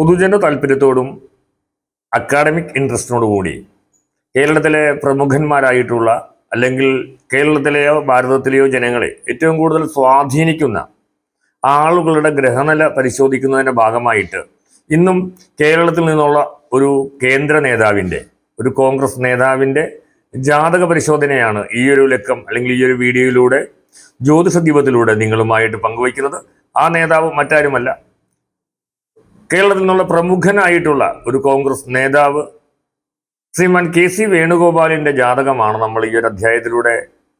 പൊതുജന താല്പര്യത്തോടും അക്കാഡമിക് ഇൻട്രസ്റ്റിനോടുകൂടി കേരളത്തിലെ പ്രമുഖന്മാരായിട്ടുള്ള അല്ലെങ്കിൽ കേരളത്തിലെയോ ഭാരതത്തിലെയോ ജനങ്ങളെ ഏറ്റവും കൂടുതൽ സ്വാധീനിക്കുന്ന ആളുകളുടെ ഗ്രഹനില പരിശോധിക്കുന്നതിന്റെ ഭാഗമായിട്ട് ഇന്നും കേരളത്തിൽ നിന്നുള്ള ഒരു കേന്ദ്ര നേതാവിന്റെ ഒരു കോൺഗ്രസ് നേതാവിന്റെ ജാതക പരിശോധനയാണ് ഈ ഒരു ലക്കം അല്ലെങ്കിൽ ഈ ഒരു വീഡിയോയിലൂടെ ജ്യോതിഷ ദീപത്തിലൂടെ നിങ്ങളുമായിട്ട് പങ്കുവയ്ക്കുന്നത്. ആ നേതാവ് മറ്റാരുമല്ല കേരളത്തിൽ നിന്നുള്ള പ്രമുഖനായിട്ടുള്ള ഒരു കോൺഗ്രസ് നേതാവ് ശ്രീമാൻ കെ സി വേണുഗോപാലിന്റെ ജാതകമാണ് നമ്മൾ ഈ ഒരു അധ്യായത്തിലൂടെ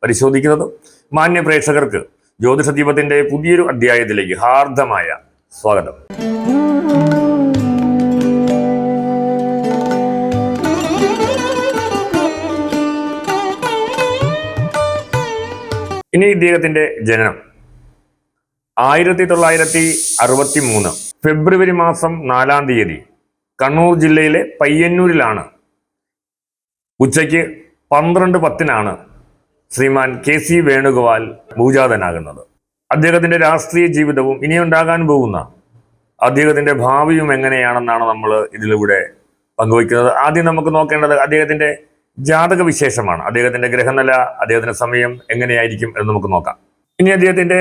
പരിശോധിക്കുന്നത്. മാന്യ പ്രേക്ഷകർക്ക് ജ്യോതിഷ ദീപത്തിന്റെ പുതിയൊരു അധ്യായത്തിലേക്ക് ഹാർദമായ സ്വാഗതം. ഇനി ഇദ്ദേഹത്തിന്റെ ജനനം ആയിരത്തി തൊള്ളായിരത്തി അറുപത്തി മൂന്ന് ഫെബ്രുവരി മാസം നാലാം തീയതി കണ്ണൂർ ജില്ലയിലെ പയ്യന്നൂരിലാണ്. ഉച്ചയ്ക്ക് പന്ത്രണ്ട് പത്തിനാണ് ശ്രീമാൻ കെ സി വേണുഗോപാൽ ഭൂജാതനാകുന്നത്. അദ്ദേഹത്തിന്റെ രാഷ്ട്രീയ ജീവിതവും ഇനിയുണ്ടാകാൻ പോകുന്ന അദ്ദേഹത്തിന്റെ ഭാവിയും എങ്ങനെയാണെന്നാണ് നമ്മൾ ഇതിലൂടെ പങ്കുവയ്ക്കുന്നത്. ആദ്യം നമുക്ക് നോക്കേണ്ടത് അദ്ദേഹത്തിന്റെ ജാതക വിശേഷമാണ്. അദ്ദേഹത്തിന്റെ ഗ്രഹനില അദ്ദേഹത്തിന്റെ സമയം എങ്ങനെയായിരിക്കും എന്ന് നമുക്ക് നോക്കാം. ഇനി അദ്ദേഹത്തിന്റെ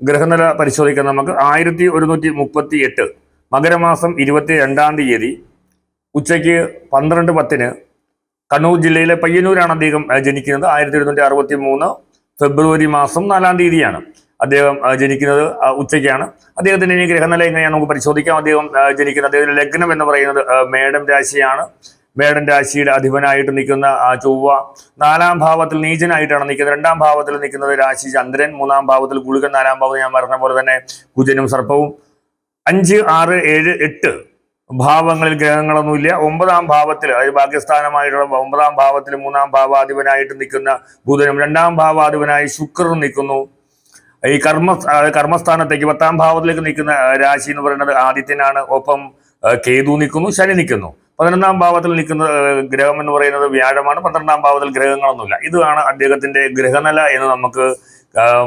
ഗ്രഹനില പരിശോധിക്കാൻ നമുക്ക് ആയിരത്തി ഒരുന്നൂറ്റി മുപ്പത്തി എട്ട് മകരമാസം ഇരുപത്തി രണ്ടാം തീയതി ഉച്ചയ്ക്ക് പന്ത്രണ്ട് പത്തിന് കണ്ണൂർ ജില്ലയിലെ പയ്യന്നൂരാണ് അദ്ദേഹം ജനിക്കുന്നത്. ആയിരത്തി എഴുന്നൂറ്റി അറുപത്തി മൂന്ന് ഫെബ്രുവരി മാസം നാലാം തീയതിയാണ് അദ്ദേഹം ജനിക്കുന്നത് ഉച്ചയ്ക്കാണ്. അദ്ദേഹത്തിന്റെ ഇനി ഗ്രഹനില എങ്ങനെയാണ് നമുക്ക് പരിശോധിക്കാം. അദ്ദേഹം ജനിക്കുന്നത് അദ്ദേഹത്തിന്റെ ലഗ്നം എന്ന് പറയുന്നത് മേഡം രാശിയാണ്. മേടൻ രാശിയുടെ അധിപനായിട്ട് നിൽക്കുന്ന ആ ചൊവ്വ നാലാം ഭാവത്തിൽ നീചനായിട്ടാണ് നിൽക്കുന്നത്. രണ്ടാം ഭാവത്തിൽ നിൽക്കുന്നത് രാശി ചന്ദ്രൻ. മൂന്നാം ഭാവത്തിൽ ഗുളികൻ. നാലാം ഭാവത്തിൽ ഞാൻ പറഞ്ഞ പോലെ തന്നെ കുജനും സർപ്പവും. അഞ്ച് ആറ് ഏഴ് എട്ട് ഭാവങ്ങളിൽ ഗ്രഹങ്ങളൊന്നുമില്ല ഒമ്പതാം ഭാവത്തിൽ അതായത് ഭാഗ്യസ്ഥാനമായിട്ടുള്ള ഒമ്പതാം ഭാവത്തിൽ മൂന്നാം ഭാവാധിപനായിട്ട് നിൽക്കുന്ന ബുധനും രണ്ടാം ഭാവാധിപനായി ശുക്രനും നിൽക്കുന്നു. ഈ കർമ്മ കർമ്മസ്ഥാനത്തേക്ക് പത്താം ഭാവത്തിലേക്ക് നിൽക്കുന്ന രാശി എന്ന് പറയുന്നത് ആദിത്യനാണ്. ഒപ്പം കേതു നിൽക്കുന്നു. ശനി നിൽക്കുന്നു. പതിനൊന്നാം ഭാവത്തിൽ നിൽക്കുന്ന ഗ്രഹം എന്ന് പറയുന്നത് വ്യാഴമാണ്. പന്ത്രണ്ടാം ഭാവത്തിൽ ഗ്രഹങ്ങളൊന്നുമില്ല. ഇതാണ് അദ്ദേഹത്തിന്റെ ഗ്രഹനില എന്ന് നമുക്ക്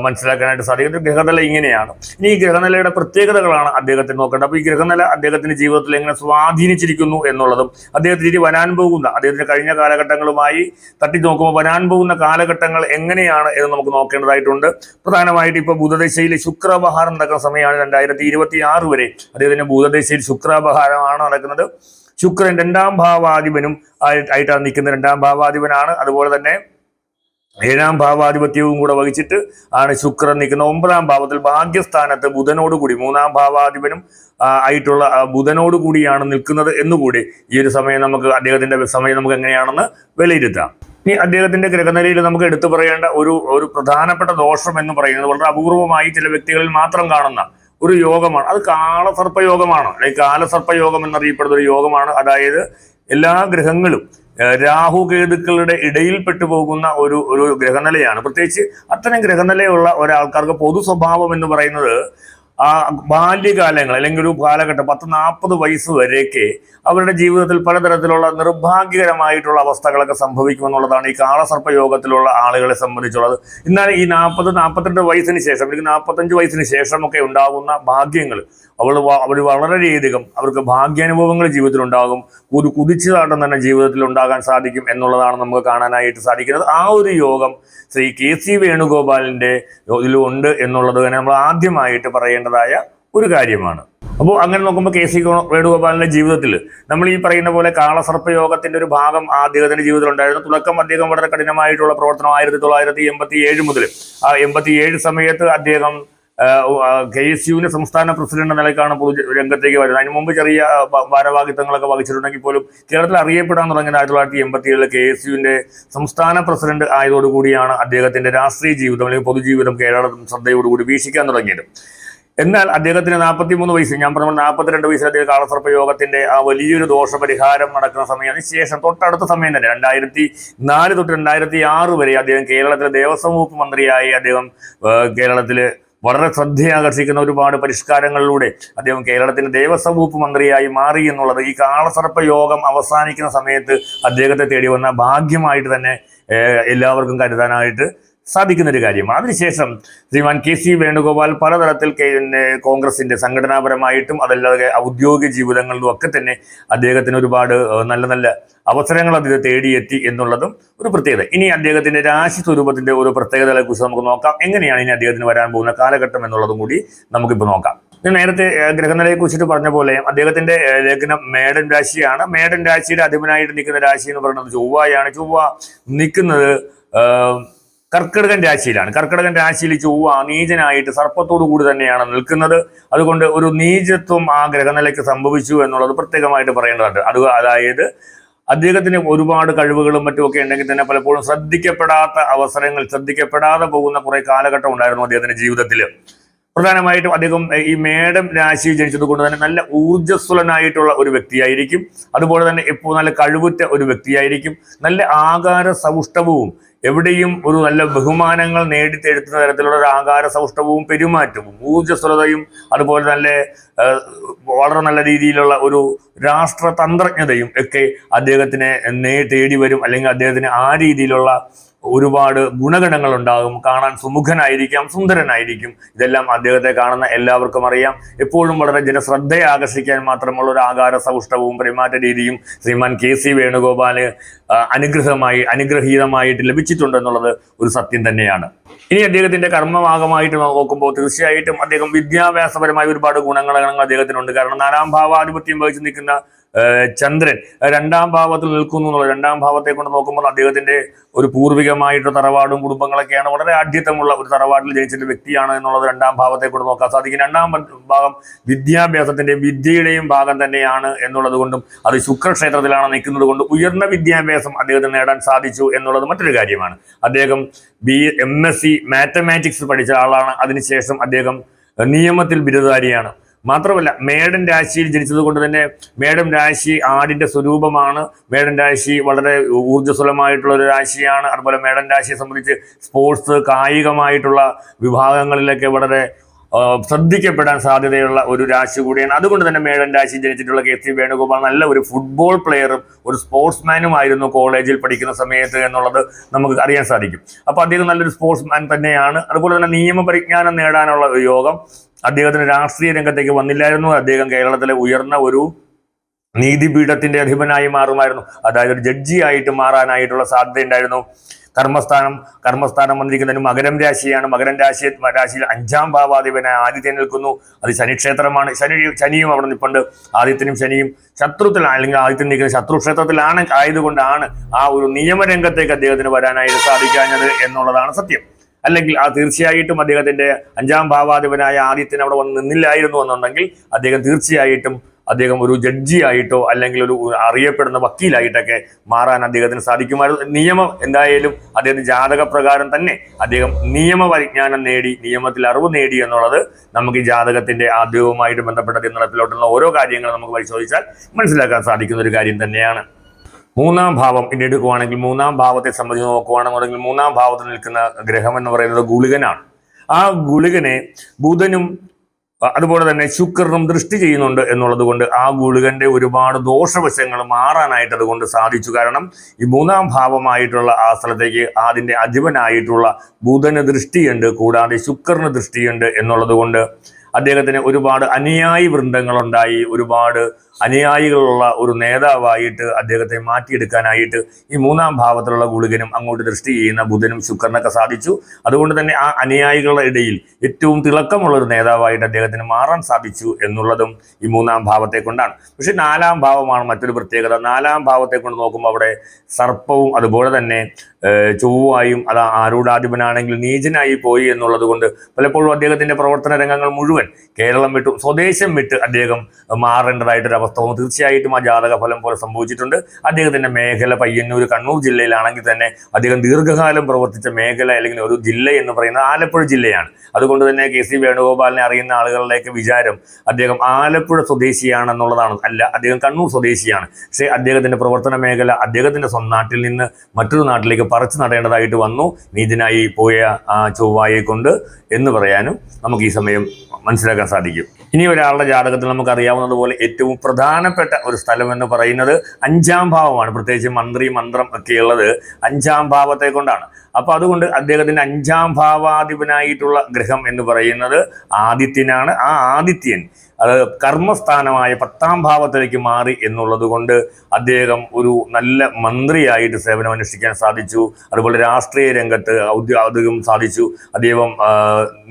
മനസ്സിലാക്കാനായിട്ട് സാധിക്കും. ഗ്രഹനില ഇങ്ങനെയാണ്. ഇനി ഈ ഗ്രഹനിലയുടെ പ്രത്യേകതകളാണ് അദ്ദേഹത്തിന് നോക്കേണ്ടത്. അപ്പോൾ ഈ ഗ്രഹനില അദ്ദേഹത്തിന്റെ ജീവിതത്തിൽ എങ്ങനെ സ്വാധീനിച്ചിരിക്കുന്നു എന്നുള്ളതും അദ്ദേഹത്തിന് ഇനി വരാൻ പോകുന്ന അദ്ദേഹത്തിന്റെ കഴിഞ്ഞ കാലഘട്ടങ്ങളുമായി തട്ടി നോക്കുമ്പോൾ വരാൻ പോകുന്ന കാലഘട്ടങ്ങൾ എങ്ങനെയാണ് എന്ന് നമുക്ക് നോക്കേണ്ടതായിട്ടുണ്ട്. പ്രധാനമായിട്ട് ഇപ്പോൾ ബുധദശയിൽ ശുക്രബഹാരം നടക്കുന്ന സമയമാണ് രണ്ടായിരത്തി ഇരുപത്തി ആറ് വരെ. അദ്ദേഹത്തിന്റെ ബുധദശയിൽ ശുക്രബഹാരമാണ് നടക്കുന്നത്. ശുക്രൻ രണ്ടാം ഭാവാധിപനും ആയി- ആയിട്ടാണ് നിൽക്കുന്നത്. രണ്ടാം ഭാവാധിപനാണ്. അതുപോലെ തന്നെ ഏഴാം ഭാവാധിപത്യവും കൂടെ വഹിച്ചിട്ട് ആണ് ശുക്രൻ നിൽക്കുന്ന ഒമ്പതാം ഭാവത്തിൽ ഭാഗ്യസ്ഥാനത്ത് ബുധനോടുകൂടി മൂന്നാം ഭാവാധിപനും ആയിട്ടുള്ള ബുധനോട് കൂടിയാണ് നിൽക്കുന്നത് എന്നുകൂടി ഈ ഒരു സമയം നമുക്ക് അദ്ദേഹത്തിന്റെ സമയം നമുക്ക് എങ്ങനെയാണെന്ന് വിലയിരുത്താം. ഇനി അദ്ദേഹത്തിന്റെ ഗ്രഹനിലയിൽ നമുക്ക് എടുത്തു പറയേണ്ട ഒരു ഒരു പ്രധാനപ്പെട്ട ദോഷം എന്ന് പറയുന്നത് വളരെ അപൂർവമായി ചില വ്യക്തികളിൽ മാത്രം കാണുന്ന ഒരു യോഗമാണ്. അത് കാളസർപ്പയോഗമാണ് അല്ലെങ്കിൽ കാലസർപ്പയോഗം എന്നറിയപ്പെടുന്ന ഒരു യോഗമാണ്. അതായത് എല്ലാ ഗ്രഹങ്ങളും രാഹുകേതുക്കളുടെ രാഹു കേതുക്കളുടെ ഇടയിൽപ്പെട്ടു പോകുന്ന ഒരു ഒരു ഗ്രഹനിലയാണ്. പ്രത്യേകിച്ച് അത്തരം ഗ്രഹനിലയുള്ള ഒരാൾക്കാർക്ക് പൊതു സ്വഭാവം എന്ന് പറയുന്നത് ആ ബാല്യകാലങ്ങൾ അല്ലെങ്കിൽ ഒരു കാലഘട്ടം പത്ത് നാൽപ്പത് വയസ്സ് വരെയൊക്കെ അവരുടെ ജീവിതത്തിൽ പലതരത്തിലുള്ള നിർഭാഗ്യകരമായിട്ടുള്ള അവസ്ഥകളൊക്കെ സംഭവിക്കുമെന്നുള്ളതാണ് ഈ കാളസർപ്പ യോഗത്തിലുള്ള ആളുകളെ സംബന്ധിച്ചുള്ളത്. എന്നാൽ ഈ നാൽപ്പത് നാൽപ്പത്തിരണ്ട് വയസ്സിന് ശേഷം അല്ലെങ്കിൽ നാൽപ്പത്തഞ്ച് വയസ്സിന് ശേഷമൊക്കെ ഉണ്ടാകുന്ന ഭാഗ്യങ്ങൾ അവൾ അവർ വളരെയധികം അവർക്ക് ഭാഗ്യാനുഭവങ്ങൾ ജീവിതത്തിൽ ഉണ്ടാകും ഒരു കുതിച്ചു ചാട്ടം തന്നെ ജീവിതത്തിൽ ഉണ്ടാകാൻ സാധിക്കും എന്നുള്ളതാണ് നമുക്ക് കാണാനായിട്ട് സാധിക്കുന്നത്. ആ ഒരു യോഗം ശ്രീ കെ സി വേണുഗോപാലിന്റെ ഇതിലുണ്ട് എന്നുള്ളത് തന്നെ നമ്മൾ ആദ്യമായിട്ട് പറയേണ്ടതായ ഒരു കാര്യമാണ്. അപ്പോൾ അങ്ങനെ നോക്കുമ്പോൾ കെ സി വേണുഗോപാലിന്റെ ജീവിതത്തിൽ നമ്മൾ ഈ പറയുന്ന പോലെ കാളസർപ്പ യോഗത്തിന്റെ ഒരു ഭാഗം അദ്ദേഹത്തിന്റെ ജീവിതത്തിൽ ഉണ്ടായിരുന്നു തുടക്കം അദ്ദേഹം വളരെ കഠിനമായിട്ടുള്ള പ്രവർത്തനം ആയിരത്തി തൊള്ളായിരത്തി എൺപത്തി ഏഴ് മുതൽ ആ എൺപത്തി ഏഴ് സമയത്ത് അദ്ദേഹം കെ എസ് യുവിന്റെ സംസ്ഥാന പ്രസിഡന്റ് നിലയ്ക്കാണ് പൊതു രംഗത്തേക്ക് വരുന്നത്. അതിന് മുമ്പ് ചെറിയ ഭാരവാഹിത്വങ്ങളൊക്കെ വഹിച്ചിട്ടുണ്ടെങ്കിൽ പോലും കേരളത്തിൽ അറിയപ്പെടാൻ തുടങ്ങിയത് ആയിരത്തി തൊള്ളായിരത്തി എൺപത്തി ഏഴിലെ കെ എസ് യുവിന്റെ സംസ്ഥാന പ്രസിഡന്റ് ആയതോടുകൂടിയാണ് അദ്ദേഹത്തിന്റെ രാഷ്ട്രീയ ജീവിതം അല്ലെങ്കിൽ പൊതുജീവിതം കേരളം ശ്രദ്ധയോടുകൂടി വീക്ഷിക്കാൻ തുടങ്ങിയത്. എന്നാൽ അദ്ദേഹത്തിന് നാൽപ്പത്തി മൂന്ന് വയസ്സ് ഞാൻ പറഞ്ഞ നാൽപ്പത്തിരണ്ട് വയസ്സിൽ അദ്ദേഹം കാളസർപ്പ യോഗത്തിന്റെ ആ വലിയൊരു ദോഷപരിഹാരം നടക്കുന്ന സമയം അതിനുശേഷം തൊട്ടടുത്ത സമയം തന്നെ രണ്ടായിരത്തി നാല് തൊട്ട് രണ്ടായിരത്തി ആറ് വരെ അദ്ദേഹം കേരളത്തിലെ ദേവസ്വം വകുപ്പ് മന്ത്രിയായി അദ്ദേഹം കേരളത്തിൽ വളരെ ശ്രദ്ധയാകർഷിക്കുന്ന ഒരുപാട് പരിഷ്കാരങ്ങളിലൂടെ അദ്ദേഹം കേരളത്തിന്റെ ദേവസ്വം വകുപ്പ് മന്ത്രിയായി മാറി എന്നുള്ളത് ഈ കാളസർപ്പ യോഗം അവസാനിക്കുന്ന സമയത്ത് അദ്ദേഹത്തെ തേടി വന്ന ഭാഗ്യമായിട്ട് തന്നെ എല്ലാവർക്കും കരുതാനായിട്ട് സാധിക്കുന്ന ഒരു കാര്യം. അതിനുശേഷം ശ്രീമാൻ കെ സി വേണുഗോപാൽ പലതരത്തിൽ കോൺഗ്രസിന്റെ സംഘടനാപരമായിട്ടും അതല്ലാതെ ഔദ്യോഗിക ജീവിതങ്ങളിലും ഒക്കെ തന്നെ അദ്ദേഹത്തിന് ഒരുപാട് നല്ല നല്ല അവസരങ്ങൾ അദ്ദേഹം തേടിയെത്തി എന്നുള്ളതും ഒരു പ്രത്യേകത. ഇനി അദ്ദേഹത്തിന്റെ രാശി സ്വരൂപത്തിന്റെ ഒരു പ്രത്യേകതകളെ കുറിച്ച് നമുക്ക് നോക്കാം. എങ്ങനെയാണ് ഇനി അദ്ദേഹത്തിന് വരാൻ പോകുന്ന കാലഘട്ടം എന്നുള്ളതും കൂടി നമുക്കിപ്പോൾ നോക്കാം. നേരത്തെ ഗ്രഹനിലയെ കുറിച്ചിട്ട് പറഞ്ഞ പോലെ അദ്ദേഹത്തിന്റെ ലേഖനം മേടൻ രാശിയാണ്. മേടൻ രാശിയുടെ അധിപനായിട്ട് നിൽക്കുന്ന രാശി എന്ന് പറയുന്നത് ചൊവ്വയാണ്. ചൊവ്വ നിൽക്കുന്നത് കർക്കിടകൻ രാശിയിലാണ്. കർക്കിടകൻ രാശിയിൽ ചൊവ്വ നീചനായിട്ട് സർപ്പത്തോടു കൂടി തന്നെയാണ് നിൽക്കുന്നത്. അതുകൊണ്ട് ഒരു നീചത്വം ആ ഗ്രഹനിലയ്ക്ക് സംഭവിച്ചു എന്നുള്ളത് പ്രത്യേകമായിട്ട് പറയേണ്ടതുണ്ട്. അത് അതായത് അദ്ദേഹത്തിന് ഒരുപാട് കഴിവുകളും മറ്റുമൊക്കെ ഉണ്ടെങ്കിൽ തന്നെ പലപ്പോഴും ശ്രദ്ധിക്കപ്പെടാത്ത അവസരങ്ങൾ ശ്രദ്ധിക്കപ്പെടാതെ പോകുന്ന കുറെ കാലഘട്ടം ഉണ്ടായിരുന്നു അദ്ദേഹത്തിന്റെ ജീവിതത്തിൽ പ്രധാനമായിട്ടും അദ്ദേഹം ഈ മേഡം രാശി ജനിച്ചത് കൊണ്ട് തന്നെ നല്ല ഊർജസ്വലനായിട്ടുള്ള ഒരു വ്യക്തിയായിരിക്കും. അതുപോലെ തന്നെ ഇപ്പോൾ നല്ല കഴിവുറ്റ ഒരു വ്യക്തിയായിരിക്കും. നല്ല ആകാര സൗഷ്ഠവവും എവിടെയും ഒരു നല്ല ബഹുമാനങ്ങൾ നേടിത്തെടുത്തുന്ന തരത്തിലുള്ള ഒരു ആകാര സൗഷ്ടവും പെരുമാറ്റവും ഊർജസ്വലതയും അതുപോലെ നല്ല വളരെ നല്ല രീതിയിലുള്ള ഒരു രാഷ്ട്രതന്ത്രജ്ഞതയും ഒക്കെ അദ്ദേഹത്തിനെ തേടി വരും അല്ലെങ്കിൽ അദ്ദേഹത്തിന് ആ രീതിയിലുള്ള ഒരുപാട് ഗുണഗണങ്ങൾ ഉണ്ടാകും കാണാൻ സുമുഖനായിരിക്കാം സുന്ദരനായിരിക്കും. ഇതെല്ലാം അദ്ദേഹത്തെ കാണുന്ന എല്ലാവർക്കും അറിയാം. എപ്പോഴും വളരെ ജനശ്രദ്ധയെ ആകർഷിക്കാൻ മാത്രമുള്ള ഒരു ആകാര സൗഷ്ടവും പെരുമാറ്റ രീതിയും ശ്രീമാൻ കെ സി വേണുഗോപാൽ അനുഗ്രഹമായി അനുഗ്രഹീതമായിട്ട് ലഭിച്ചിട്ടുണ്ട് എന്നുള്ളത് ഒരു സത്യം തന്നെയാണ്. ഇനി അദ്ദേഹത്തിന്റെ കർമ്മഭാഗമായിട്ട് നോക്കുമ്പോൾ തീർച്ചയായിട്ടും അദ്ദേഹം വിദ്യാഭ്യാസപരമായ ഒരുപാട് ഗുണഗണങ്ങൾ അദ്ദേഹത്തിനുണ്ട്. കാരണം നാലാം ഭാവാധിപത്യം വഹിച്ചു നിൽക്കുന്ന ചന്ദ്രൻ. രണ്ടാം ഭാവത്തിൽ നിൽക്കുന്നു എന്നുള്ള രണ്ടാം ഭാവത്തെ കൊണ്ട് നോക്കുമ്പോൾ അദ്ദേഹത്തിന്റെ ഒരു പൂർവികമായിട്ട് തറവാടും കുടുംബങ്ങളൊക്കെയാണ് വളരെ ആഢ്യത്വമുള്ള ഒരു തറവാട്ടിൽ ജനിച്ചിട്ട് വ്യക്തിയാണ് എന്നുള്ളത് രണ്ടാം ഭാവത്തെ കൊണ്ട് നോക്കാൻ സാധിക്കും. രണ്ടാം ഭാഗം വിദ്യാഭ്യാസത്തിന്റെ വിദ്യയുടെയും ഭാഗം തന്നെയാണ് എന്നുള്ളത് കൊണ്ടും അത് ശുക്രക്ഷേത്രത്തിലാണ് നിൽക്കുന്നത് കൊണ്ട് ഉയർന്ന വിദ്യാഭ്യാസം അദ്ദേഹത്തിന് നേടാൻ സാധിച്ചു എന്നുള്ളത് മറ്റൊരു കാര്യമാണ്. അദ്ദേഹം B M S C mathematics പഠിച്ച ആളാണ്. അതിനുശേഷം അദ്ദേഹം നിയമത്തിൽ ബിരുദധാരിയാണ്. മാത്രമല്ല മേടൻ രാശിയിൽ ജനിച്ചത് കൊണ്ട് തന്നെ മേടം രാശി ആടിന്റെ സ്വരൂപമാണ്. മേടൻ രാശി വളരെ ഊർജസ്വലമായിട്ടുള്ള ഒരു രാശിയാണ്. അതുപോലെ മേടൻ രാശിയെ സംബന്ധിച്ച് സ്പോർട്സ് കായികമായിട്ടുള്ള വിഭാഗങ്ങളിലൊക്കെ വളരെ ശ്രദ്ധിക്കപ്പെടാൻ സാധ്യതയുള്ള ഒരു രാശി കൂടിയാണ്. അതുകൊണ്ട് തന്നെ മേടൻ രാശി ജനിച്ചിട്ടുള്ള കെ. സി. വേണുഗോപാൽ നല്ല ഒരു ഫുട്ബോൾ പ്ലെയറും ഒരു സ്പോർട്സ്മാനുമായിരുന്നു കോളേജിൽ പഠിക്കുന്ന സമയത്ത് എന്നുള്ളത് നമുക്ക് അറിയാൻ സാധിക്കും. അപ്പോൾ അദ്ദേഹം നല്ലൊരു സ്പോർട്സ്മാൻ തന്നെയാണ്. അതുപോലെ തന്നെ നിയമപരിജ്ഞാനം നേടാനുള്ള യോഗം അദ്ദേഹത്തിന് രാഷ്ട്രീയ രംഗത്തേക്ക് വന്നില്ലായിരുന്നു. അദ്ദേഹം കേരളത്തിലെ ഉയർന്ന ഒരു നീതിപീഠത്തിന്റെ അധിപനായി മാറുമായിരുന്നു. അതായത് ഒരു ജഡ്ജി ആയിട്ട് മാറാനായിട്ടുള്ള സാധ്യത ഉണ്ടായിരുന്നു കർമ്മസ്ഥാനം കർമ്മസ്ഥാനം വന്നിരിക്കുന്നതിന് മകരം രാശിയാണ്. മകരം രാശി രാശിയിൽ അഞ്ചാം ഭാവാധിപനെ ആദിത്യൻ നിൽക്കുന്നു. അത് ശനിക്ഷേത്രമാണ്. ശനി ശനിയും അവിടെ നിൽപ്പുണ്ട് ആദിത്യനും ശനിയും ശത്രുത്തിലാണ് അല്ലെങ്കിൽ ആദിത്യൻ നിൽക്കുന്ന ശത്രുക്ഷേത്രത്തിലാണ് ആയതുകൊണ്ടാണ് ആ ഒരു നിയമരംഗത്തേക്ക് അദ്ദേഹത്തിന് വരാനായിട്ട് സാധിക്കാഞ്ഞത് എന്നുള്ളതാണ് സത്യം. അല്ലെങ്കിൽ ആ തീർച്ചയായിട്ടും അദ്ദേഹത്തിന്റെ അഞ്ചാം ഭാവാധിപനായ ആദിത്യൻ അവിടെ വന്ന് നിന്നില്ലായിരുന്നു എന്നുണ്ടെങ്കിൽ അദ്ദേഹം തീർച്ചയായിട്ടും അദ്ദേഹം ഒരു ജഡ്ജിയായിട്ടോ അല്ലെങ്കിൽ ഒരു അറിയപ്പെടുന്ന വക്കീലായിട്ടൊക്കെ മാറാൻ അദ്ദേഹത്തിന് സാധിക്കുമായിരുന്നു. നിയമം എന്തായാലും അദ്ദേഹത്തിന് ജാതകപ്രകാരം തന്നെ അദ്ദേഹം നിയമപരിജ്ഞാനം നേടി നിയമത്തിൽ അറിവ് നേടി എന്നുള്ളത് നമുക്ക് ഈ ജാതകത്തിന്റെ ആദ്യവുമായിട്ട് ബന്ധപ്പെട്ട ദിനത്തിലോട്ടുള്ള ഓരോ കാര്യങ്ങളും നമുക്ക് പരിശോധിച്ചാൽ മനസ്സിലാക്കാൻ സാധിക്കുന്ന ഒരു കാര്യം തന്നെയാണ്. മൂന്നാം ഭാവം ഇനി എടുക്കുവാണെങ്കിൽ മൂന്നാം ഭാവത്തെ സംബന്ധിച്ച് നോക്കുകയാണെന്നുണ്ടെങ്കിൽ മൂന്നാം ഭാവത്തിൽ നിൽക്കുന്ന ഗ്രഹം എന്ന് പറയുന്നത് ഗുളികനാണ്. ആ ഗുളികനെ ബുധനും അതുപോലെ തന്നെ ശുക്രനും ദൃഷ്ടി ചെയ്യുന്നുണ്ട് എന്നുള്ളത് കൊണ്ട് ആ ഗുളികന്റെ ഒരുപാട് ദോഷവശങ്ങൾ മാറാനായിട്ട് അതുകൊണ്ട് സാധിച്ചു. കാരണം ഈ മൂന്നാം ഭാവമായിട്ടുള്ള ആ സ്ഥലത്തേക്ക് അതിന്റെ അധിപനായിട്ടുള്ള ബുധന് ദൃഷ്ടിയുണ്ട് കൂടാതെ ശുക്രന് ദൃഷ്ടിയുണ്ട് എന്നുള്ളത് കൊണ്ട് അദ്ദേഹത്തിന് ഒരുപാട് അനുയായി വൃന്ദങ്ങളുണ്ടായി ഒരുപാട് അനുയായികളുള്ള ഒരു നേതാവായിട്ട് അദ്ദേഹത്തെ മാറ്റിയെടുക്കാനായിട്ട് ഈ മൂന്നാം ഭാവത്തിലുള്ള ഗുളികനും അങ്ങോട്ട് ദൃഷ്ടി ചെയ്യുന്ന ബുധനും ശുക്രനൊക്കെ സാധിച്ചു. അതുകൊണ്ട് തന്നെ ആ അനുയായികളുടെ ഇടയിൽ ഏറ്റവും തിളക്കമുള്ള ഒരു നേതാവായിട്ട് അദ്ദേഹത്തിന് മാറാൻ സാധിച്ചു എന്നുള്ളതും ഈ മൂന്നാം ഭാവത്തെ കൊണ്ടാണ്. പക്ഷെ നാലാം ഭാവമാണ് മറ്റൊരു പ്രത്യേകത. നാലാം ഭാവത്തെ കൊണ്ട് നോക്കുമ്പോൾ അവിടെ സർപ്പവും അതുപോലെ തന്നെ ചൊവ്വായും അത് ആരൂഢാധിപനാണെങ്കിൽ നീചനായി പോയി എന്നുള്ളത് കൊണ്ട് പലപ്പോഴും അദ്ദേഹത്തിന്റെ പ്രവർത്തന രംഗങ്ങൾ മുഴുവൻ കേരളം വിട്ടു സ്വദേശം വിട്ട് അദ്ദേഹം മാറേണ്ടതായിട്ടൊരു വന്നു തീർച്ചയായിട്ടും ആ ജാതക ഫലം പോലെ സംഭവിച്ചിട്ടുണ്ട്. അദ്ദേഹത്തിന്റെ മേഖല പയ്യന്നൂർ കണ്ണൂർ ജില്ലയിലാണെങ്കിൽ തന്നെ അദ്ദേഹം ദീർഘകാലം പ്രവർത്തിച്ച മേഖല അല്ലെങ്കിൽ ഒരു ജില്ല എന്ന് പറയുന്നത് ആലപ്പുഴ ജില്ലയാണ്. അതുകൊണ്ട് തന്നെ കെ സി വേണുഗോപാലിനെ അറിയുന്ന ആളുകളിലേക്ക് വിചാരം അദ്ദേഹം ആലപ്പുഴ സ്വദേശിയാണെന്നുള്ളതാണ്. അല്ല അദ്ദേഹം കണ്ണൂർ സ്വദേശിയാണ്. പക്ഷേ അദ്ദേഹത്തിന്റെ പ്രവർത്തന മേഖല അദ്ദേഹത്തിന്റെ സ്വന്തം നാട്ടിൽ നിന്ന് മറ്റൊരു നാട്ടിലേക്ക് പറിച്ചു നടേണ്ടതായിട്ട് വന്നു. നീതിനായി പോയ ആ ചൊവ്വായെ കൊണ്ട് എന്ന് പറയാനും നമുക്ക് ഈ സമയം മനസ്സിലാക്കാൻ സാധിക്കും. ഇനി ഒരാളുടെ ജാതകത്തിൽ നമുക്ക് അറിയാവുന്നതുപോലെ ഏറ്റവും പ്രധാന പ്രധാനപ്പെട്ട ഒരു സ്ഥലം എന്ന് പറയുന്നത് അഞ്ചാം ഭാവമാണ്. പ്രത്യേകിച്ച് മന്ത്രി മന്ത്രം ഒക്കെ ഉള്ളത് അഞ്ചാം ഭാവത്തെ കൊണ്ടാണ്. അപ്പൊ അതുകൊണ്ട് അദ്ദേഹത്തിന്റെ അഞ്ചാം ഭാവാധിപനായിട്ടുള്ള ഗ്രഹം എന്ന് പറയുന്നത് ആദിത്യനാണ്. ആ ആദിത്യൻ അത് കർമ്മസ്ഥാനമായ പത്താം ഭാവത്തിലേക്ക് മാറി എന്നുള്ളത് കൊണ്ട് അദ്ദേഹം ഒരു നല്ല മന്ത്രിയായിട്ട് സേവനം അനുഷ്ഠിക്കാൻ സാധിച്ചു. അതുപോലെ രാഷ്ട്രീയ രംഗത്ത് ഔദ്യോഗികം സാധിച്ചു. അദ്ദേഹം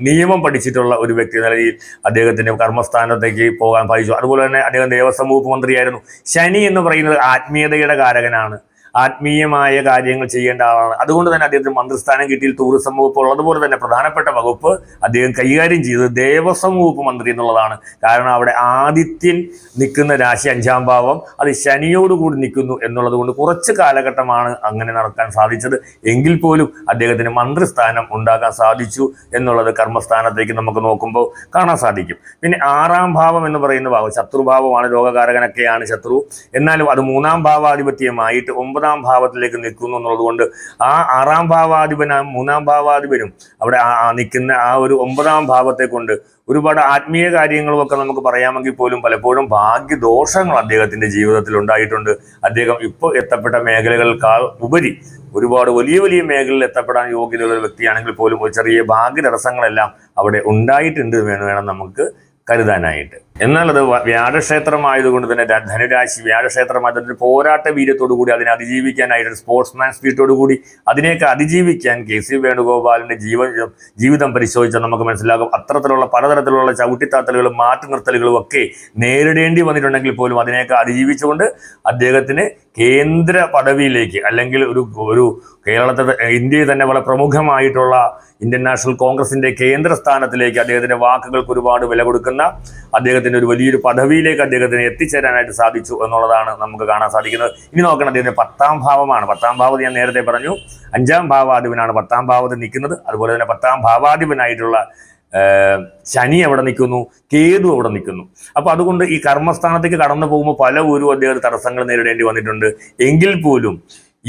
നിയമം പഠിച്ചിട്ടുള്ള ഒരു വ്യക്തി നിലയിൽ അദ്ദേഹത്തിന്റെ കർമ്മസ്ഥാനത്തേക്ക് പോകാൻ സാധിച്ചു. അതുപോലെ തന്നെ അദ്ദേഹം ദേവസ്വം വകുപ്പ് മന്ത്രിയായിരുന്നു. ശനി എന്ന് പറയുന്നത് ആത്മീയതയുടെ കാരകനാണ്. ആത്മീയമായ കാര്യങ്ങൾ ചെയ്യേണ്ട ആളാണ്. അതുകൊണ്ട് തന്നെ അദ്ദേഹത്തിന് മന്ത്രിസ്ഥാനം കിട്ടിയിൽ ടൂറിസം വകുപ്പ് ഉള്ളതുപോലെ തന്നെ പ്രധാനപ്പെട്ട വകുപ്പ് അദ്ദേഹം കൈകാര്യം ചെയ്തത് ദേവസ്വം വകുപ്പ് മന്ത്രി എന്നുള്ളതാണ്. കാരണം അവിടെ ആദിത്യൻ നിൽക്കുന്ന രാശി അഞ്ചാം ഭാവം അത് ശനിയോടുകൂടി നിൽക്കുന്നു എന്നുള്ളത് കൊണ്ട് കുറച്ച് കാലഘട്ടമാണ് അങ്ങനെ നടക്കാൻ സാധിച്ചത്. എങ്കിൽ പോലും അദ്ദേഹത്തിന് മന്ത്രിസ്ഥാനം ഉണ്ടാക്കാൻ സാധിച്ചു എന്നുള്ളത് കർമ്മസ്ഥാനത്തേക്ക് നമുക്ക് നോക്കുമ്പോൾ കാണാൻ സാധിക്കും. പിന്നെ ആറാം ഭാവം എന്ന് പറയുന്ന ഭാവം ശത്രുഭാവമാണ് രോഗകാരകനൊക്കെയാണ് ശത്രു. എന്നാലും അത് മൂന്നാം ഭാവാധിപത്യമായിട്ട് ഒമ്പതാം ഭാവത്തിലേക്ക് നിൽക്കുന്നു എന്നുള്ളത് കൊണ്ട് ആ ആറാം ഭാവാധിപന മൂന്നാം ഭാവാധിപനും അവിടെ നിൽക്കുന്ന ആ ഒരു ഒമ്പതാം ഭാവത്തെ കൊണ്ട് ഒരുപാട് ആത്മീയ കാര്യങ്ങളും ഒക്കെ നമുക്ക് പറയാമെങ്കിൽ പോലും പലപ്പോഴും ഭാഗ്യദോഷങ്ങൾ അദ്ദേഹത്തിന്റെ ജീവിതത്തിൽ ഉണ്ടായിട്ടുണ്ട്. അദ്ദേഹം ഇപ്പോൾ എത്തപ്പെട്ട മേഖലകൾക്കാൾ ഉപരി ഒരുപാട് വലിയ വലിയ മേഖലയിൽ എത്തപ്പെടാൻ യോഗ്യതയുള്ള ഒരു വ്യക്തിയാണെങ്കിൽ പോലും ഒരു ചെറിയ ഭാഗ്യ തടസ്സങ്ങളെല്ലാം അവിടെ ഉണ്ടായിട്ടുണ്ട് എന്ന് വേണം നമുക്ക് കരുതാനായിട്ട്. എന്നാൽ അത് വ്യാഴക്ഷേത്രമായതുകൊണ്ട് തന്നെ ധനുരാശി വ്യാഴക്ഷേത്രമായത് ഒരു പോരാട്ട വീര്യത്തോടു കൂടി അതിനെ അതിജീവിക്കാനായിട്ട് സ്പോർട്സ്മാൻ സ്പിരിറ്റോടു കൂടി അതിനെയൊക്കെ അതിജീവിക്കാൻ കെ സി വേണുഗോപാലിന്റെ ജീവ ജീവിതം പരിശോധിച്ചാൽ നമുക്ക് മനസ്സിലാകും. അത്തരത്തിലുള്ള പലതരത്തിലുള്ള ചവിട്ടിത്താത്തലുകളും മാറ്റി നിർത്തലുകളും ഒക്കെ നേരിടേണ്ടി വന്നിട്ടുണ്ടെങ്കിൽ പോലും അതിനെയൊക്കെ അതിജീവിച്ചുകൊണ്ട് അദ്ദേഹത്തിന് കേന്ദ്ര പദവിയിലേക്ക് അല്ലെങ്കിൽ ഒരു ഒരു കേരളത്തെ ഇന്ത്യയിൽ തന്നെ വളരെ പ്രമുഖമായിട്ടുള്ള ഇന്ത്യൻ നാഷണൽ കോൺഗ്രസിന്റെ കേന്ദ്ര സ്ഥാനത്തിലേക്ക് അദ്ദേഹത്തിന്റെ വാക്കുകൾക്ക് ഒരുപാട് വില കൊടുക്കുന്ന അദ്ദേഹത്തിന്റെ ഒരു വലിയൊരു പദവിയിലേക്ക് അദ്ദേഹത്തിന് എത്തിച്ചേരാനായിട്ട് സാധിച്ചു എന്നുള്ളതാണ് നമുക്ക് കാണാൻ സാധിക്കുന്നത്. ഇനി നോക്കണം അദ്ദേഹത്തിന്റെ പത്താം ഭാവമാണ്. പത്താം ഭാവത് ഞാൻ നേരത്തെ പറഞ്ഞു അഞ്ചാം ഭാവാധിപനാണ് പത്താം ഭാവത്തിൽ നിൽക്കുന്നത്. അതുപോലെ തന്നെ പത്താം ഭാവാധിപനായിട്ടുള്ള ശനി അവിടെ നിൽക്കുന്നു കേതു അവിടെ നിൽക്കുന്നു. അപ്പോൾ അതുകൊണ്ട് ഈ കർമ്മസ്ഥാനത്തേക്ക് കടന്നു പോകുമ്പോൾ പല ഒരു അദ്ദേഹത്തിന് തടസ്സങ്ങൾ നേരിടേണ്ടി വന്നിട്ടുണ്ട്. എങ്കിൽ പോലും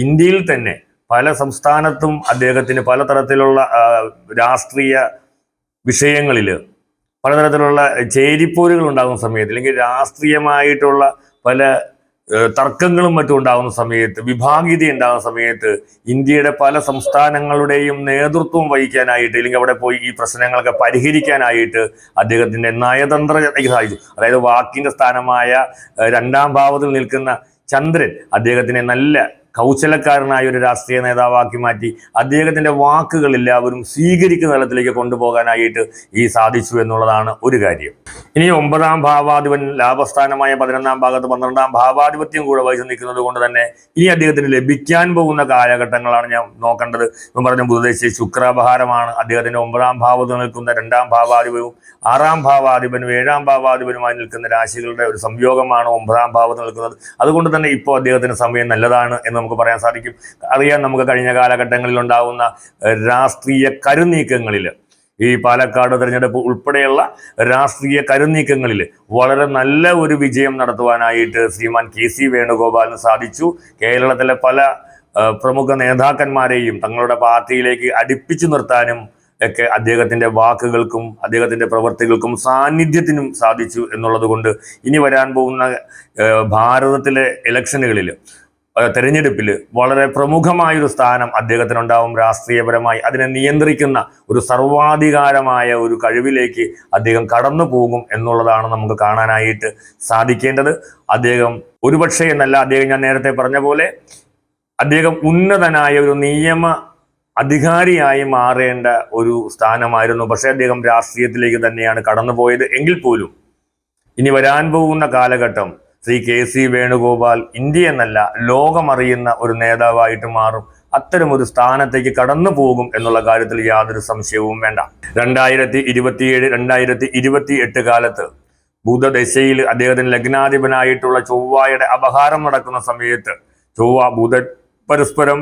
ഇന്ത്യയിൽ തന്നെ പല സംസ്ഥാനത്തും അദ്ദേഹത്തിന് പലതരത്തിലുള്ള രാഷ്ട്രീയ വിഷയങ്ങളിൽ പലതരത്തിലുള്ള ചേരിപ്പോരുകൾ ഉണ്ടാകുന്ന സമയത്ത് അല്ലെങ്കിൽ രാഷ്ട്രീയമായിട്ടുള്ള പല തർക്കങ്ങളും മറ്റും ഉണ്ടാകുന്ന സമയത്ത് വിഭാഗീയത ഉണ്ടാകുന്ന സമയത്ത് ഇന്ത്യയുടെ പല സംസ്ഥാനങ്ങളുടെയും നേതൃത്വം വഹിക്കാനായിട്ട് അല്ലെങ്കിൽ അവിടെ പോയി ഈ പ്രശ്നങ്ങളൊക്കെ പരിഹരിക്കാനായിട്ട് അദ്ദേഹത്തിന്റെ നയതന്ത്രജ്ഞതയ്ക്ക് സാധിച്ചു. അതായത് വാക്കിന്റെ സ്ഥാനമായ രണ്ടാം ഭാവത്തിൽ നിൽക്കുന്ന ചന്ദ്രൻ അദ്ദേഹത്തിനെ നല്ല കൗശലക്കാരനായ ഒരു രാഷ്ട്രീയ നേതാവാക്കി മാറ്റി അദ്ദേഹത്തിന്റെ വാക്കുകൾ എല്ലാവരും സ്വീകരിക്കുന്ന തലത്തിലേക്ക് കൊണ്ടുപോകാനായിട്ട് ഈ സാധിച്ചു എന്നുള്ളതാണ് ഒരു കാര്യം. ഇനി ഒമ്പതാം ഭാവാധിപൻ ലാഭസ്ഥാനമായ പതിനൊന്നാം ഭാഗത്ത് പന്ത്രണ്ടാം ഭാവാധിപത്യം കൂടെ വഹിച്ചു നിൽക്കുന്നത് കൊണ്ട് തന്നെ ഇനി അദ്ദേഹത്തിന് ലഭിക്കാൻ പോകുന്ന കാലഘട്ടങ്ങളാണ് ഞാൻ നോക്കേണ്ടത്. ഇപ്പം പറഞ്ഞ ബുധദേശി ശുക്രാപഹാരമാണ്. അദ്ദേഹത്തിന്റെ ഒമ്പതാം ഭാവത്ത് നിൽക്കുന്ന രണ്ടാം ഭാവാധിപനും ആറാം ഭാവാധിപനും ഏഴാം ഭാവാധിപനുമായി നിൽക്കുന്ന രാശികളുടെ ഒരു സംയോഗമാണ് ഒമ്പതാം ഭാവത്ത് നിൽക്കുന്നത്. അതുകൊണ്ട് തന്നെ ഇപ്പോൾ അദ്ദേഹത്തിന് സമയം നല്ലതാണ് എന്ന് നമുക്ക് പറയാൻ സാധിക്കും. അറിയാം നമുക്ക് കഴിഞ്ഞ കാലഘട്ടങ്ങളിൽ ഉണ്ടാകുന്ന രാഷ്ട്രീയ കരുനീക്കങ്ങളിൽ ഈ പാലക്കാട് തിരഞ്ഞെടുപ്പ് ഉൾപ്പെടെയുള്ള രാഷ്ട്രീയ കരുനീക്കങ്ങളിൽ വളരെ നല്ല ഒരു വിജയം നടത്തുവാനായിട്ട് ശ്രീമാൻ കെ സി വേണുഗോപാലിന് സാധിച്ചു. കേരളത്തിലെ പല പ്രമുഖ നേതാക്കന്മാരെയും തങ്ങളുടെ പാർട്ടിയിലേക്ക് അടുപ്പിച്ചു നിർത്താനും ഒക്കെ അദ്ദേഹത്തിന്റെ വാക്കുകൾക്കും അദ്ദേഹത്തിന്റെ പ്രവർത്തികൾക്കും സാന്നിധ്യത്തിനും സാധിച്ചു എന്നുള്ളത് കൊണ്ട് ഇനി വരാൻ പോകുന്ന ഭാരതത്തിലെ ഇലക്ഷനുകളിൽ തെരഞ്ഞെടുപ്പിൽ വളരെ പ്രമുഖമായൊരു സ്ഥാനം അദ്ദേഹത്തിനുണ്ടാവും. രാഷ്ട്രീയപരമായി അതിനെ നിയന്ത്രിക്കുന്ന ഒരു സർവാധികാരമായ ഒരു കഴിവിലേക്ക് അദ്ദേഹം കടന്നു പോകും എന്നുള്ളതാണ് നമുക്ക് കാണാനായിട്ട് സാധിക്കേണ്ടത്. അദ്ദേഹം ഒരുപക്ഷെ എന്നല്ല അദ്ദേഹം ഞാൻ നേരത്തെ പറഞ്ഞ പോലെ അദ്ദേഹം ഉന്നതനായ ഒരു നിയമ അധികാരിയായി മാറേണ്ട ഒരു സ്ഥാനമായിരുന്നു. പക്ഷേ അദ്ദേഹം രാഷ്ട്രീയത്തിലേക്ക് തന്നെയാണ് കടന്നുപോയത്. എങ്കിൽ പോലും ഇനി വരാൻ പോകുന്ന കാലഘട്ടം Shri K C Venugopal India എന്നല്ല ലോകമറിയുന്ന ഒരു നേതാവായിട്ട് മാറും. അത്തരം ഒരു സ്ഥാനത്തേക്ക് കടന്നു പോകും എന്നുള്ള കാര്യത്തിൽ യാതൊരു സംശയവും വേണ്ട. രണ്ടായിരത്തി ഇരുപത്തിയേഴ് രണ്ടായിരത്തി ഇരുപത്തി എട്ട് കാലത്ത് ബുധദശയിൽ അദ്ദേഹത്തിന് ലഗ്നാധിപനായിട്ടുള്ള ചൊവ്വായുടെ അപഹാരം നടക്കുന്ന സമയത്ത് ചൊവ്വ ബുധ പരസ്പരം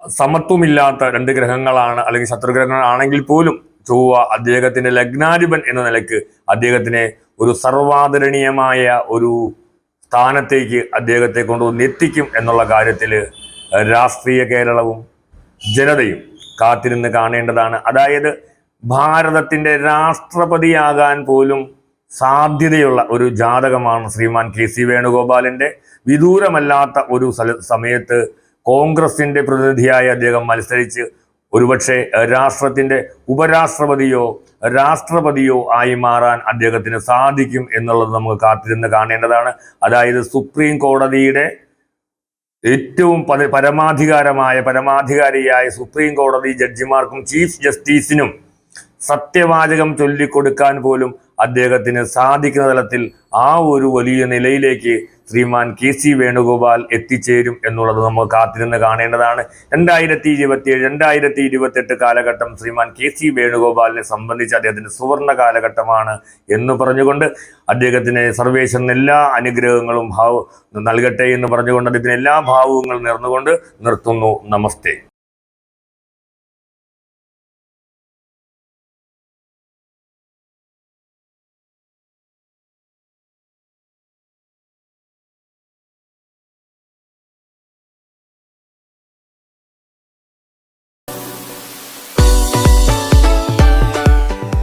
സമത്വമില്ലാത്ത രണ്ട് ഗ്രഹങ്ങളാണ് അല്ലെങ്കിൽ ശത്രുഗ്രഹങ്ങളാണെങ്കിൽ പോലും ചൊവ്വ അദ്ദേഹത്തിന്റെ ലഗ്നാധിപൻ എന്ന നിലയ്ക്ക് അദ്ദേഹത്തിനെ ഒരു സർവാദരണീയമായ ഒരു സ്ഥാനത്തേക്ക് അദ്ദേഹത്തെ കൊണ്ടുവന്ന് എത്തിക്കും എന്നുള്ള കാര്യത്തിൽ രാഷ്ട്രീയ കേരളവും ജനതയും കാത്തിരുന്ന് കാണേണ്ടതാണ്. അതായത് ഭാരതത്തിന്റെ രാഷ്ട്രപതിയാകാൻ പോലും സാധ്യതയുള്ള ഒരു ജാതകമാണ് ശ്രീമാൻ കെ സി വേണുഗോപാലിന്റെ വിദൂരമല്ലാത്ത ഒരു സമയത്ത് കോൺഗ്രസിന്റെ പ്രതിനിധിയായി അദ്ദേഹം മത്സരിച്ച് ഒരുപക്ഷെ രാഷ്ട്രത്തിന്റെ ഉപരാഷ്ട്രപതിയോ രാഷ്ട്രപതിയോ ആയി മാറാൻ അദ്ദേഹത്തിന് സാധിക്കും എന്നുള്ളത് നമുക്ക് കാത്തിരുന്ന് കാണേണ്ടതാണ്. അതായത് സുപ്രീം കോടതിയുടെ ഏറ്റവും പരമാധികാരമായ പരമാധികാരിയായ സുപ്രീം കോടതി ജഡ്ജിമാർക്കും ചീഫ് ജസ്റ്റിസിനും സത്യവാചകം ചൊല്ലിക്കൊടുക്കാൻ പോലും അദ്ദേഹത്തിന് സാധിക്കുന്ന തലത്തിൽ ആ ഒരു വലിയ നിലയിലേക്ക് ശ്രീമാൻ കെ സി വേണുഗോപാൽ എത്തിച്ചേരും എന്നുള്ളത് നമ്മൾ കാത്തിരുന്ന് കാണേണ്ടതാണ്. രണ്ടായിരത്തി ഇരുപത്തിയേഴ് രണ്ടായിരത്തി ഇരുപത്തെട്ട് കാലഘട്ടം ശ്രീമാൻ കെ സി വേണുഗോപാലിനെ സംബന്ധിച്ച് അദ്ദേഹത്തിന്റെ സുവർണ കാലഘട്ടമാണ് എന്ന് പറഞ്ഞുകൊണ്ട് അദ്ദേഹത്തിന് സർവേശ്വരൻ എല്ലാ അനുഗ്രഹങ്ങളും ഭാവ നൽകട്ടെ എന്ന് പറഞ്ഞുകൊണ്ട് അദ്ദേഹത്തിന് എല്ലാ ഭാവങ്ങളും നേർന്നുകൊണ്ട് നിർത്തുന്നു. നമസ്തേ.